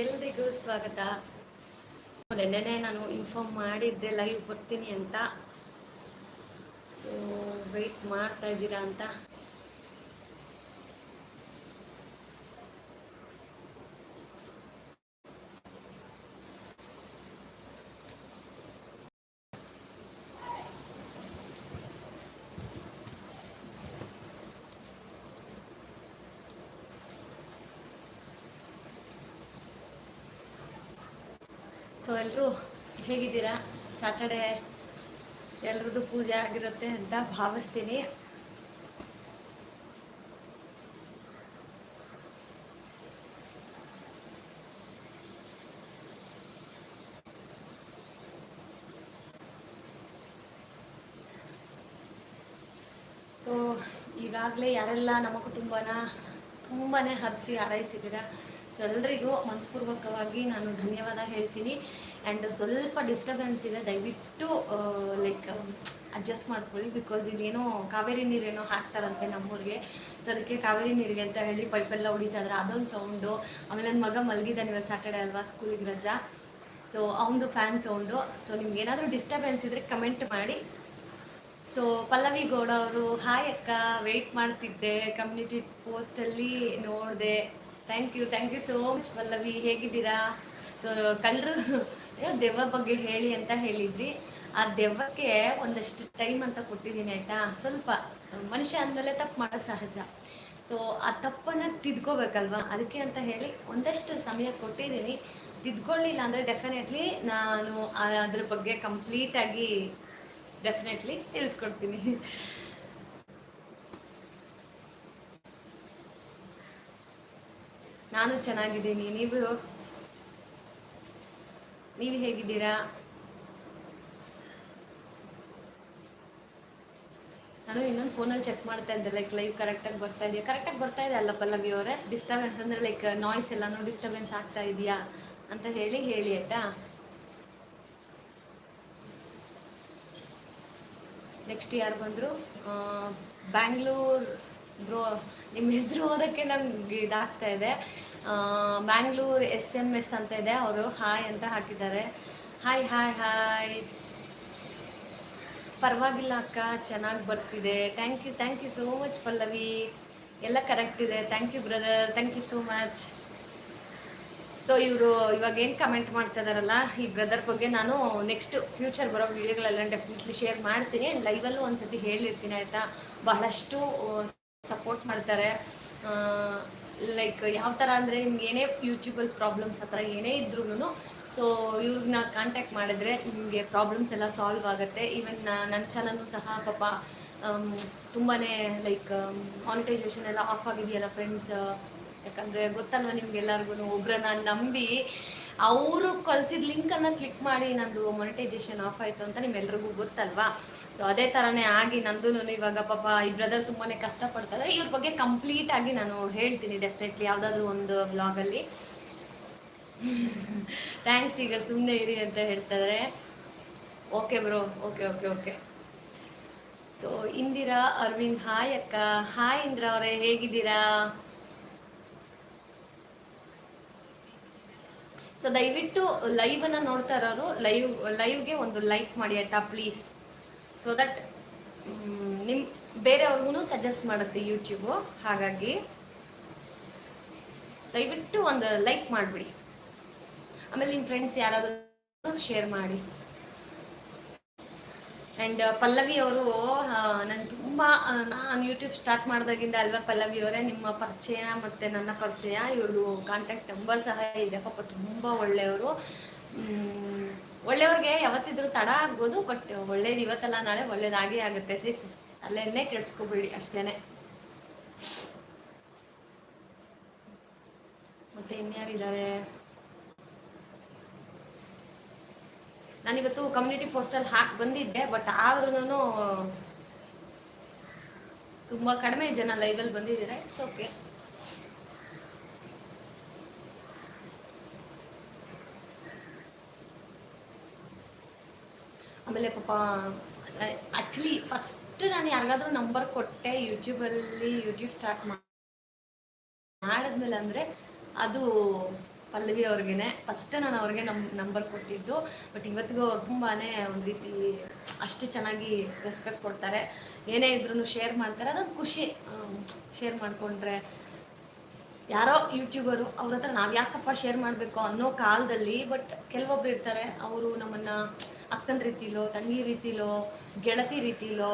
ಎಲ್ರಿಗೂ ಸ್ವಾಗತ. ನೆನ್ನೆನೆ ನಾನು ಇನ್ಫಾರ್ಮ್ ಮಾಡಿದ್ದೆ ಲೈವ್ ಬರ್ತೀನಿ ಅಂತ. ಸೊ ವೆಯ್ಟ್ ಮಾಡ್ತಾ ಇದ್ದೀರಾ ಅಂತ. ಸೊ ಎಲ್ಲರೂ ಹೇಗಿದ್ದೀರಾ? ಸಾಟರ್ಡೆ ಎಲ್ರದ್ದು ಪೂಜೆ ಆಗಿರುತ್ತೆ ಅಂತ ಭಾವಿಸ್ತೀನಿ. ಸೊ ಈಗಾಗಲೇ ಯಾರೆಲ್ಲ ನಮ್ಮ ಕುಟುಂಬನ ತುಂಬಾ ಹರಿಸಿ, ಹಾರೈಸಿದ್ದೀರಾ? ಸೊ ಎಲ್ರಿಗೂ ಮನಸ್ಪೂರ್ವಕವಾಗಿ ನಾನು ಧನ್ಯವಾದ ಹೇಳ್ತೀನಿ. ಆ್ಯಂಡ್ ಸ್ವಲ್ಪ ಡಿಸ್ಟರ್ಬೆನ್ಸ್ ಇದೆ, ದಯವಿಟ್ಟು ಲೈಕ್ ಅಡ್ಜಸ್ಟ್ ಮಾಡ್ಕೊಳ್ಳಿ ಬಿಕಾಸ್ ಇಲ್ಲೇನೋ ಕಾವೇರಿ ನೀರೇನೋ ಹಾಕ್ತಾರಂತೆ ನಮ್ಮೂರಿಗೆ. ಸೊ ಅದಕ್ಕೆ ಕಾವೇರಿ ನೀರಿಗೆ ಅಂತ ಹೇಳಿ ಪೈಪೆಲ್ಲ ಹೊಡಿತಾ ಇದ್ರೆ. ಅದೊಂದು ಸೌಂಡು ಆಮೇಲೆ ನನ್ನ ಮಗ ಮಲಗಿದ್ದಾನೆ ಇವತ್ತು ಸ್ಯಾಟರ್ಡೆ ಅಲ್ವಾ ಸ್ಕೂಲಿಗೆ ರಜಾ. ಸೊ ಅವನದು ಫ್ಯಾನ್ ಸೌಂಡು ಸೊ ನಿಮ್ಗೆ ಏನಾದರೂ ಡಿಸ್ಟರ್ಬೆನ್ಸ್ ಇದ್ದರೆ ಕಮೆಂಟ್ ಮಾಡಿ. ಸೊ ಪಲ್ಲವಿ ಗೌಡ ಅವರು ಹಾಯ್ ಅಕ್ಕ ವೆಯ್ಟ್ ಮಾಡ್ತಿದ್ದೆ. ಕಮ್ಯುನಿಟಿ ಪೋಸ್ಟಲ್ಲಿ ನೋಡಿದೆ. Thank you thank you so much Pallavi ಹೇಗಿದ್ದೀರಾ? ಸೊ ಕಳ್ಳರು ದೆವ್ವ ಬಗ್ಗೆ ಹೇಳಿ ಅಂತ ಹೇಳಿದ್ರಿ. ಆ ದೆವ್ವಕ್ಕೆ ಒಂದಷ್ಟು ಟೈಮ್ ಅಂತ ಕೊಟ್ಟಿದ್ದೀನಿ, ಆಯಿತಾ? ಸ್ವಲ್ಪ ಮನುಷ್ಯ ಅಂದಮೇಲೆ ತಪ್ಪು ಮಾಡೋ ಸಹಜ. ಸೊ ಆ ತಪ್ಪನ್ನು ತಿದ್ಕೋಬೇಕಲ್ವಾ? ಅದಕ್ಕೆ ಅಂತ ಹೇಳಿ ಒಂದಷ್ಟು ಸಮಯ ಕೊಟ್ಟಿದ್ದೀನಿ. ತಿದ್ಕೊಳ್ಳಿಲ್ಲ ಅಂದರೆ ಡೆಫಿನೆಟ್ಲಿ ನಾನು ಅದ್ರ ಬಗ್ಗೆ ಕಂಪ್ಲೀಟಾಗಿ ಡೆಫಿನೆಟ್ಲಿ ತಿಳಿಸ್ಕೊಡ್ತೀನಿ. ನಾನು ಚೆನ್ನಾಗಿದ್ದೀನಿ, ನೀವು? ನೀವು ಹೇಗಿದ್ದೀರಾ? ನಾನು ಇನ್ನೊಂದು ಫೋನಲ್ಲಿ ಚೆಕ್ ಮಾಡ್ತಾ ಇದ್ದೆ ಲೈಕ್ ಲೈವ್ ಕರೆಕ್ಟಾಗಿ ಬರ್ತಾ ಇದೆಯಾ? ಕರೆಕ್ಟಾಗಿ ಬರ್ತಾ ಇದೆ ಅಲ್ಲ ಪಲ್ಲವಿ ಅವರೇ. ಡಿಸ್ಟರ್ಬೆನ್ಸ್ ಅಂದರೆ ಲೈಕ್ ನಾಯ್ಸ್ ಎಲ್ಲನೂ ಡಿಸ್ಟರ್ಬೆನ್ಸ್ ಆಗ್ತಾ ಇದೆಯಾ? ಅಂತ ಹೇಳಿ ಹೇಳಿ, ಆಯಿತಾ? ನೆಕ್ಸ್ಟ್ ಯಾರು ಬಂದರು? ಬ್ಯಾಂಗ್ಳೂರ್ ಬ್ರೋ ನಿಮ್ಮ ಹೆಸರು ಓದೋಕ್ಕೆ ನಮ್ಗೆ ಇದಾಗ್ತಾ ಇದೆ. ಬ್ಯಾಂಗ್ಳೂರ್ ಎಸ್ ಎಂ ಎಸ್ ಅಂತ ಇದೆ, ಅವರು ಹಾಯ್ ಅಂತ ಹಾಕಿದ್ದಾರೆ. ಹಾಯ್ ಹಾಯ್ ಹಾಯ್ ಪರವಾಗಿಲ್ಲ ಅಕ್ಕ, ಚೆನ್ನಾಗಿ ಬರ್ತಿದೆ. Thank you thank you so much Pallavi. ಎಲ್ಲ ಕರೆಕ್ಟ್ ಇದೆ. Thank you brother thank you so much so ಇವರು ಇವಾಗ ಏನು ಕಮೆಂಟ್ ಮಾಡ್ತಾ ಇದ್ದಾರಲ್ಲ ಈ ಬ್ರದರ್ ಬಗ್ಗೆ ನಾನು ನೆಕ್ಸ್ಟ್ ಫ್ಯೂಚರ್ ಬರೋ ವೀಡಿಯೋಗಳೆಲ್ಲ ಡೆಫಿನೆಟ್ಲಿ ಶೇರ್ ಮಾಡ್ತೀನಿ. ಆ್ಯಂಡ್ ಲೈವಲ್ಲೂ ಒಂದ್ಸತಿ ಹೇಳಿರ್ತೀನಿ, ಆಯಿತಾ? ಬಹಳಷ್ಟು ಸಪೋರ್ಟ್ ಮಾಡ್ತಾರೆ. ಲೈಕ್ ಯಾವ ಥರ ಅಂದರೆ ನಿಮ್ಗೆ ಏನೇ ಯೂಟ್ಯೂಬಲ್ಲಿ ಪ್ರಾಬ್ಲಮ್ಸ್ ಆ ಥರ ಏನೇ ಇದ್ರೂ ಸೊ ಇವ್ರನ್ನ ಕಾಂಟ್ಯಾಕ್ಟ್ ಮಾಡಿದ್ರೆ ನಿಮಗೆ ಪ್ರಾಬ್ಲಮ್ಸ್ ಎಲ್ಲ ಸಾಲ್ವ್ ಆಗುತ್ತೆ. ಈವನ್ ನನ್ನ ಚಾನಲ್ನು ಸಹ ಪಾಪ ತುಂಬಾ ಲೈಕ್ ಮಾನಿಟೈಸೇಷನ್ ಎಲ್ಲ ಆಫ್ ಆಗಿದೆಯಲ್ಲ ಫ್ರೆಂಡ್ಸ್ ಯಾಕಂದರೆ ಗೊತ್ತಲ್ವ ನಿಮ್ಗೆಲ್ಲರಿಗೂ ಒಬ್ಬರನ್ನ ನಂಬಿ ಅವರು ಕಳಿಸಿದ ಲಿಂಕನ್ನು ಕ್ಲಿಕ್ ಮಾಡಿ ನಂದು ಮೊನಿಟೈಸೇಷನ್ ಆಫ್ ಆಯಿತು ಅಂತ ನಿಮ್ಮೆಲ್ರಿಗೂ ಗೊತ್ತಲ್ವಾ? ಸೊ ಅದೇ ಥರನೇ ಆಗಿ ನಂದು ಇವಾಗ ಪಾಪ ಈ ಬ್ರದರ್ ತುಂಬಾ ಕಷ್ಟಪಡ್ತಾರೆ ಇವ್ರ ಬಗ್ಗೆ ಕಂಪ್ಲೀಟ್ ಆಗಿ ನಾನು ಹೇಳ್ತೀನಿ ಡೆಫಿನೆಟ್ಲಿ ಯಾವುದಾದ್ರೂ ಒಂದು ವ್ಲಾಗಲ್ಲಿ ಥ್ಯಾಂಕ್ಸ್ ಈಗ ಸುಮ್ಮನೆ ಇರಿ ಅಂತ ಹೇಳ್ತಾರೆ okay bro okay okay okay so Indira, Aravind hi ಅಕ್ಕ. ಹಾಯ್ ಇಂದ್ರ ಅವರೇ, ಹೇಗಿದ್ದೀರಾ? ಸೊ ದಯವಿಟ್ಟು ಲೈವನ್ನು ನೋಡ್ತಾ ಇರೋರು ಲೈವ್ ಲೈವ್ಗೆ ಒಂದು ಲೈಕ್ ಮಾಡಿ ಆಯ್ತಾ ಪ್ಲೀಸ್ ಸೊ ದಟ್ ನಿಮ್ಮ ಬೇರೆಯವ್ರಿಗೂ ಸಜೆಸ್ಟ್ ಮಾಡುತ್ತೆ ಯೂಟ್ಯೂಬು ಹಾಗಾಗಿ ದಯವಿಟ್ಟು ಒಂದು ಲೈಕ್ ಮಾಡಿಬಿಡಿ. ಆಮೇಲೆ ನಿಮ್ಮ ಫ್ರೆಂಡ್ಸ್ ಯಾರಾದರೂ ಶೇರ್ ಮಾಡಿ. ಆ್ಯಂಡ್ ಪಲ್ಲವಿ ಅವರು ನಾನು ತುಂಬ ನಾನು ಯೂಟ್ಯೂಬ್ ಸ್ಟಾರ್ಟ್ ಮಾಡಿದಾಗಿಂದ ಅಲ್ವಾ ಪಲ್ಲವಿ ಅವರೇ, ನಿಮ್ಮ ಪರಿಚಯ ಮತ್ತು ನನ್ನ ಪರಿಚಯ ಇವರು ಕಾಂಟ್ಯಾಕ್ಟ್ ನಂಬರ್ ಸಹ ಇದೆ. ಪಾಪ ತುಂಬ ಒಳ್ಳೆಯವರು. ಒಳ್ಳೆಯವ್ರಿಗೆ ಯಾವತ್ತಿದ್ರೂ ತಡ ಆಗ್ಬೋದು ಬಟ್ ಒಳ್ಳೇದು ಇವತ್ತಲ್ಲ, ನಾಳೆ ಒಳ್ಳೇದಾಗೇ ಆಗುತ್ತೆ. ಸಿಸ್ ಅಲ್ಲೇನೇ ಕೆಡ್ಸ್ಕೊಬೇಡಿ ಅಷ್ಟೇನೆ. ಮತ್ತೆ ಇನ್ಯಾರಿದ್ದಾರೆ? ನಾನಿವತ್ತು ಕಮ್ಯುನಿಟಿ ಪೋಸ್ಟಲ್ಲಿ ಹಾಕಿ ಬಂದಿದ್ದೆ ಬಟ್ ಆದ್ರೂ ತುಂಬ ಕಡಿಮೆ ಜನ ಲೈವಲ್ಲಿ ಬಂದಿದ್ದೀರಾ? ಇಟ್ಸ್ ಓಕೆ ಆಮೇಲೆ ಪಾಪ ಆ್ಯಕ್ಚುಲಿ ಫಸ್ಟ್ ನಾನು ಯಾರಿಗಾದ್ರೂ ನಂಬರ್ ಕೊಟ್ಟೆ ಯೂಟ್ಯೂಬಲ್ಲಿ ಯೂಟ್ಯೂಬ್ ಸ್ಟಾರ್ಟ್ ಮಾಡಿದ್ಮೇಲೆ ಅಂದರೆ ಅದು ಪಲ್ಲವಿ ಅವ್ರಿಗೆ ಫಸ್ಟ್ ನಾನು ಅವ್ರಿಗೆ ನಮ್ಮ ನಂಬರ್ ಕೊಟ್ಟಿದ್ದು. ಬಟ್ ಇವತ್ತಿಗೂ ಅವ್ರು ತುಂಬಾ ಒಂದು ರೀತಿ ಅಷ್ಟು ಚೆನ್ನಾಗಿ ರೆಸ್ಪೆಕ್ಟ್ ಕೊಡ್ತಾರೆ. ಏನೇ ಇದ್ರೂ ಶೇರ್ ಮಾಡ್ತಾರೆ. ಅದೊಂದು ಖುಷಿ. ಶೇರ್ ಮಾಡಿಕೊಂಡ್ರೆ ಯಾರೋ ಯೂಟ್ಯೂಬರು ಅವ್ರ ಹತ್ರ ನಾವು ಯಾಕಪ್ಪ ಶೇರ್ ಮಾಡಬೇಕು ಅನ್ನೋ ಕಾಲದಲ್ಲಿ ಬಟ್ ಕೆಲವೊಬ್ರು ಇರ್ತಾರೆ, ಅವರು ನಮ್ಮನ್ನು ಅಕ್ಕನ ರೀತಿಲೋ, ತಂಗಿ ರೀತಿಲೋ, ಗೆಳತಿ ರೀತಿಲೋ,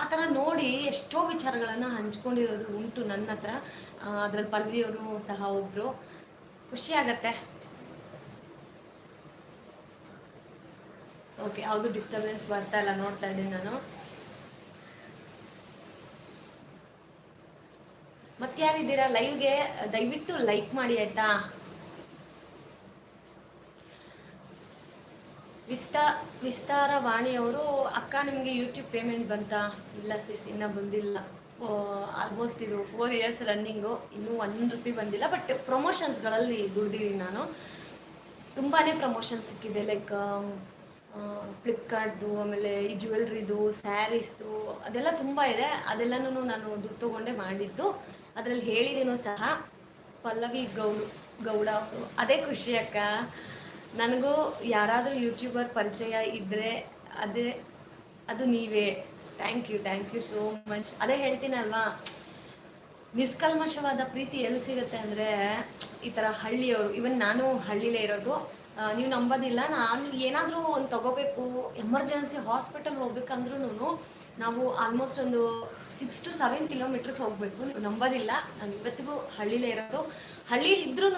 ಆ ಥರ ನೋಡಿ ಎಷ್ಟೋ ವಿಚಾರಗಳನ್ನು ಹಂಚ್ಕೊಂಡಿರೋದು ಉಂಟು ನನ್ನ ಹತ್ರ. ಅದರಲ್ಲಿ ಪಲ್ವಿಯವರು ಸಹ ಒಬ್ಬರು ಖುಷಿ ಆಗತ್ತೆ. ಓಕೆ ಯಾವುದು ಡಿಸ್ಟರ್ಬೆನ್ಸ್ ಬರ್ತಾ ಇಲ್ಲ ನೋಡ್ತಾ ಇದ್ದೀನಿ ನಾನು. ಮತ್ತೆ ಯಾರಿದ್ದೀರಾ ಲೈವ್ಗೆ ದಯವಿಟ್ಟು ಲೈಕ್ ಮಾಡಿ ಆಯ್ತಾ? ವಿಸ್ತಾ ವಿಸ್ತಾರ ವಾಣಿಯವರು ಅಕ್ಕ, ನಿಮಗೆ ಯೂಟ್ಯೂಬ್ ಪೇಮೆಂಟ್ ಬಂತಾ? ಇಲ್ಲ ಸಿಸ್ ಇನ್ನೂ ಬಂದಿಲ್ಲ. ಆಲ್ಮೋಸ್ಟ್ ಇದು ಫೋರ್ ಇಯರ್ಸ್ ರನ್ನಿಂಗು ಇನ್ನೂ ಒನ್ ರುಪಿ ಬಂದಿಲ್ಲ. ಬಟ್ ಪ್ರಮೋಷನ್ಸ್ಗಳಲ್ಲಿ ದುಡ್ಡಿದ್ದೀನಿ ನಾನು. ತುಂಬಾ ಪ್ರಮೋಷನ್ ಸಿಕ್ಕಿದೆ. ಲೈಕ್ ಫ್ಲಿಪ್ಕಾರ್ಟ್ದು ಆಮೇಲೆ ಈ ಜ್ಯುವೆಲ್ರಿದು ಸ್ಯಾರೀಸ್ದು ಅದೆಲ್ಲ ತುಂಬ ಇದೆ. ಅದೆಲ್ಲನೂ ನಾನು ದುಡ್ಡು ತೊಗೊಂಡೇ ಮಾಡಿದ್ದು. ಅದರಲ್ಲಿ ಹೇಳಿದೀನೂ ಸಹ ಪಲ್ಲವಿ ಗೌಡ ಗೌಡ ಅದೇ ಖುಷಿ ಅಕ್ಕ. ನನಗೂ ಯಾರಾದರೂ ಯೂಟ್ಯೂಬರ್ ಪರಿಚಯ ಇದ್ದರೆ ಅದೇ, ಅದು ನೀವೇ. Thank you thank you so much ಅದೇ ಹೇಳ್ತೀನಲ್ವಾ ನಿಷ್ಕಲ್ಮಶವಾದ ಪ್ರೀತಿ ಎಲ್ಲಿ ಸಿಗುತ್ತೆ ಅಂದರೆ ಈ ಥರ ಹಳ್ಳಿಯವರು ಇವನ್ ನಾನು ಹಳ್ಳಿಲೇ ಇರೋದು ನೀವು ನಂಬೋದಿಲ್ಲ. ನಾನು ಏನಾದರೂ ಒಂದು ತಗೋಬೇಕು, ಎಮರ್ಜೆನ್ಸಿ ಹಾಸ್ಪಿಟಲ್ ಹೋಗ್ಬೇಕಂದ್ರೂ ನಾವು ಆಲ್ಮೋಸ್ಟ್ ಒಂದು ಸಿಕ್ಸ್ ಟು ಸೆವೆನ್ ಕಿಲೋಮೀಟರ್ಸ್ ಹೋಗಬೇಕು. ನೀವು ನಂಬೋದಿಲ್ಲ. ನಾನು ಇವತ್ತಿಗೂ ಹಳ್ಳಿಲೇ ಇರೋದು. ಹಳ್ಳಿ ಇದ್ರೂ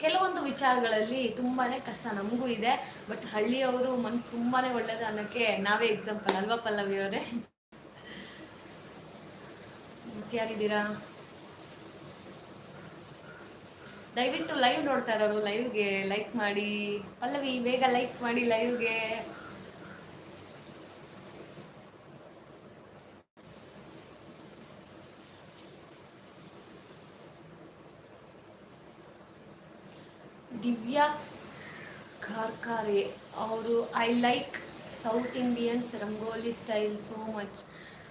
ಕೆಲವೊಂದು ವಿಚಾರಗಳಲ್ಲಿ ತುಂಬಾ ಕಷ್ಟ ನಮಗೂ ಇದೆ ಬಟ್ ಹಳ್ಳಿಯವರು ಮನ್ಸು ತುಂಬಾ ಒಳ್ಳೇದು ಅನ್ನೋಕ್ಕೆ ನಾವೇ ಎಕ್ಸಾಂಪಲ್ ಅಲ್ವಾ ಪಲ್ಲವಿ ಅವರೇ? ಯಾರಿದ್ದೀರಾ ದಯವಿಟ್ಟು ಲೈವ್ ನೋಡ್ತಾ ಇರೋರು ಲೈವ್ಗೆ ಲೈಕ್ ಮಾಡಿ, ಪಲ್ಲವಿ, ಬೇಗ ಲೈಕ್ ಮಾಡಿ ಲೈವ್ಗೆ ದಿವ್ಯಾ ಕಾರ್ಕಾರೆ ಅವರು I like South Indians rangoli style so much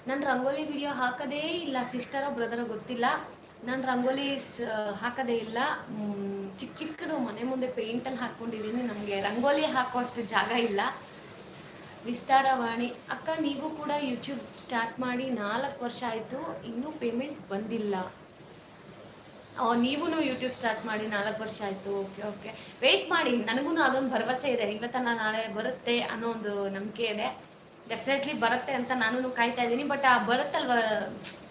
ನಾನು ರಂಗೋಲಿ ವಿಡಿಯೋ ಹಾಕೋದೇ ಇಲ್ಲ ಸಿಸ್ಟರೋ ಬ್ರದರೋ ಗೊತ್ತಿಲ್ಲ. ನಾನು ರಂಗೋಲಿ ಹಾಕೋದೇ ಇಲ್ಲ. ಚಿಕ್ಕ ಚಿಕ್ಕದು ಮನೆ ಮುಂದೆ ಪೇಂಟಲ್ಲಿ ಹಾಕ್ಕೊಂಡಿದ್ದೀನಿ ನಮಗೆ. ರಂಗೋಲಿ ಹಾಕುವಷ್ಟು ಜಾಗ ಇಲ್ಲ. ವಿಸ್ತಾರವಾಣಿ ಅಕ್ಕ, ನೀವು ಕೂಡ ಯೂಟ್ಯೂಬ್ ಸ್ಟಾರ್ಟ್ ಮಾಡಿ ನಾಲ್ಕು ವರ್ಷ ಆಯಿತು, ಇನ್ನೂ ಪೇಮೆಂಟ್ ಬಂದಿಲ್ಲ. ನೀವು ಯೂಟ್ಯೂಬ್ ಸ್ಟಾರ್ಟ್ ಮಾಡಿ ನಾಲ್ಕು ವರ್ಷ ಆಯಿತು. ಓಕೆ ಓಕೆ ವೆಯ್ಟ್ ಮಾಡಿ. ನನಗೂ ಅದೊಂದು ಭರವಸೆ ಇದೆ. ಇವತ್ತನ ನಾಳೆ ಬರುತ್ತೆ ಅನ್ನೋ ಒಂದು ನಂಬಿಕೆ ಇದೆ. ಡೆಫಿನೆಟ್ಲಿ ಬರುತ್ತೆ ಅಂತ ನಾನು ಕಾಯ್ತಾ ಇದ್ದೀನಿ. ಬಟ್ ಆ ಬರುತ್ತಲ್ವ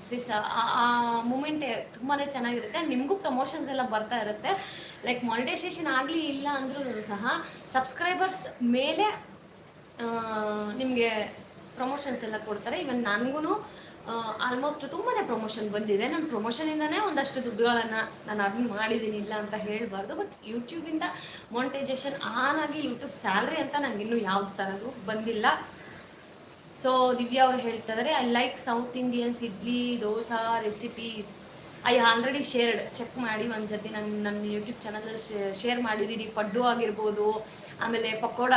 ಸಿಸ್ ಆ ಮೂಮೆಂಟ್ ತುಂಬಾ ಚೆನ್ನಾಗಿರುತ್ತೆ. ನಿಮಗೂ ಪ್ರಮೋಷನ್ಸ್ ಎಲ್ಲ ಬರ್ತಾ ಇರುತ್ತೆ. ಲೈಕ್ ಮಾನಿಟೈಸೇಷನ್ ಆಗಲಿ ಇಲ್ಲ ಅಂದ್ರೂ ಸಹ ಸಬ್ಸ್ಕ್ರೈಬರ್ಸ್ ಮೇಲೆ ನಿಮಗೆ ಪ್ರಮೋಷನ್ಸ್ ಎಲ್ಲ ಕೊಡ್ತಾರೆ. ಇವನ್ ನನಗೂ ಆಲ್ಮೋಸ್ಟ್ ತುಂಬಾ ಪ್ರಮೋಷನ್ ಬಂದಿದೆ. ನನ್ನ ಪ್ರಮೋಷನಿಂದನೇ ಒಂದಷ್ಟು ದುಡ್ಡುಗಳನ್ನು ನಾನು ಅರ್ನ್ ಮಾಡಿದ್ದೀನಿ, ಇಲ್ಲ ಅಂತ ಹೇಳಬಾರ್ದು. ಬಟ್ ಯೂಟ್ಯೂಬಿಂದ ಮಾನಿಟೈಸೇಷನ್ ಆನ್ ಆಗಿ ಯೂಟ್ಯೂಬ್ ಸ್ಯಾಲ್ರಿ ಅಂತ ನನಗೆ ಇನ್ನೂ ಯಾವ್ದು ಥರದ್ದು ಬಂದಿಲ್ಲ. ಸೊ ದಿವ್ಯಾ ಅವ್ರು ಹೇಳ್ತಿದ್ದಾರೆ I like South Indians idli dosa recipes I already shared check ಮಾಡಿ ಒಂದು ನನ್ನ ನನ್ನ ಯೂಟ್ಯೂಬ್ ಚಾನಲಲ್ಲಿ ಶೇರ್ ಮಾಡಿದ್ದೀನಿ ಪಡ್ಡು ಆಗಿರ್ಬೋದು ಆಮೇಲೆ ಪಕೋಡ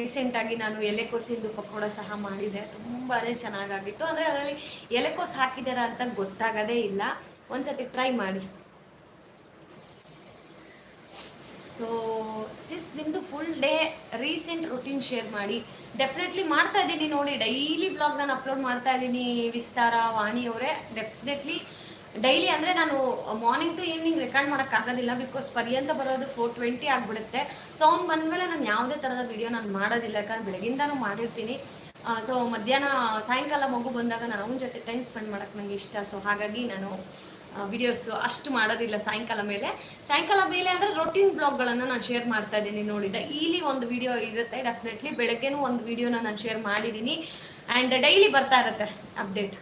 ರೀಸೆಂಟಾಗಿ ನಾನು ಎಲೆಕೋಸಿಂದು ಪಕೋಡ ಸಹ ಮಾಡಿದೆ. ತುಂಬಾ ಚೆನ್ನಾಗಾಗಿತ್ತು. ಅಂದರೆ ಅದರಲ್ಲಿ ಎಲೆಕೋಸು ಹಾಕಿದಾರ ಅಂತ ಗೊತ್ತಾಗೋದೇ ಇಲ್ಲ. ಒಂದ್ಸತಿ ಟ್ರೈ ಮಾಡಿ. ಸೊ ಸಿಸ್ ನಿಮ್ಮದು full day recent routine share ಮಾಡಿ. ಡೆಫಿನೆಟ್ಲಿ ಮಾಡ್ತಾ ಇದ್ದೀನಿ ನೋಡಿ. ಡೈಲಿ ಬ್ಲಾಗ್ ನಾನು ಅಪ್ಲೋಡ್ ಮಾಡ್ತಾ ಇದ್ದೀನಿ. ವಿಸ್ತಾರ ವಾಣಿಯವರೇ ಡೆಫಿನೆಟ್ಲಿ ಡೈಲಿ ಅಂದರೆ ನಾನು ಮಾರ್ನಿಂಗ್ ಟು ಈವ್ನಿಂಗ್ ರೆಕಾರ್ಡ್ ಮಾಡೋಕ್ಕಾಗೋದಿಲ್ಲ ಬಿಕಾಸ್ ಪರ್ಯಂತ ಬರೋದು ಫೋರ್ ಟ್ವೆಂಟಿ ಆಗಿಬಿಡುತ್ತೆ. ಸೊ ಅವ್ನು ಬಂದಮೇಲೆ ನಾನು ಯಾವುದೇ ಥರದ ವಿಡಿಯೋ ನಾನು ಮಾಡೋದಿಲ್ಲ, ಯಾಕಂದ್ರೆ ಬೆಳಗಿಂದನೂ ಮಾಡಿರ್ತೀನಿ. ಸೊ ಮಧ್ಯಾಹ್ನ ಸಾಯಂಕಾಲ ಮಗು ಬಂದಾಗ ನಾನು ಅವನ ಜೊತೆ ಟೈಮ್ ಸ್ಪೆಂಡ್ ಮಾಡೋಕ್ಕೆ ನನಗೆ ಇಷ್ಟ. ಸೊ ಹಾಗಾಗಿ ನಾನು ವಿಡಿಯೋಸು ಅಷ್ಟು ಮಾಡೋದಿಲ್ಲ ಸಾಯಂಕಾಲ ಮೇಲೆ. ಸಾಯಂಕಾಲ ಮೇಲೆ ಅಂದರೆ ರೊಟೀನ್ ಬ್ಲಾಗ್ಗಳನ್ನು ನಾನು ಶೇರ್ ಮಾಡ್ತಾ ಇದ್ದೀನಿ. ನೋಡಿದ? ಇಲ್ಲಿ ಒಂದು ವಿಡಿಯೋ ಇರುತ್ತೆ. ಡೆಫಿನೆಟ್ಲಿ ಬೆಳಗ್ಗೆನೂ ಒಂದು ವಿಡಿಯೋನ ನಾನು ಶೇರ್ ಮಾಡಿದ್ದೀನಿ. ಆ್ಯಂಡ್ ಡೈಲಿ ಬರ್ತಾ ಇರುತ್ತೆ update